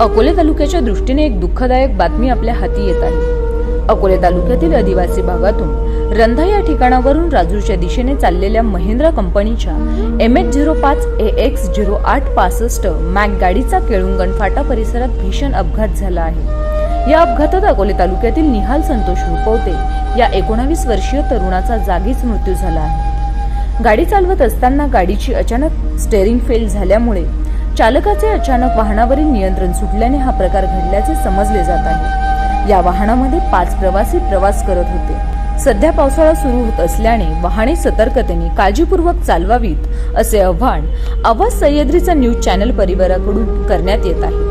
अकोले तालुक्याच्या दृष्टीने एक दुःखदायक बातमी आपल्या हाती येत आहे. अकोले तालुक्यातील आदिवासी भागातून रंधा या ठिकाणावरून राजूरच्या दिशेने चाललेल्या महिंद्रा कंपनीच्या एम एच झिरो पाच ए एक्स झिरो आठ पासष्ट मॅक गाडीचा केळुंगण फाटा परिसरात भीषण अपघात झाला आहे. या अपघातात अकोले तालुक्यातील निहाल संतोष रुपवते या एकोणावीस वर्षीय तरुणाचा जागीच मृत्यू झाला आहे. गाडी चालवत असताना गाडीची अचानक स्टेअरिंग फेल झाल्यामुळे चालकाचे अचानक वाहनावरील नियंत्रण सुटल्याने हा प्रकार घडल्याचे समजले जात आहे. या वाहनामध्ये पाच प्रवासी प्रवास करत होते. सध्या पावसाळा सुरू होत असल्याने वाहने सतर्कतेने काळजीपूर्वक चालवावीत असे आव्हान आवाज सह्याद्रीचा न्यूज चॅनल परिवाराकडून करण्यात येत आहे.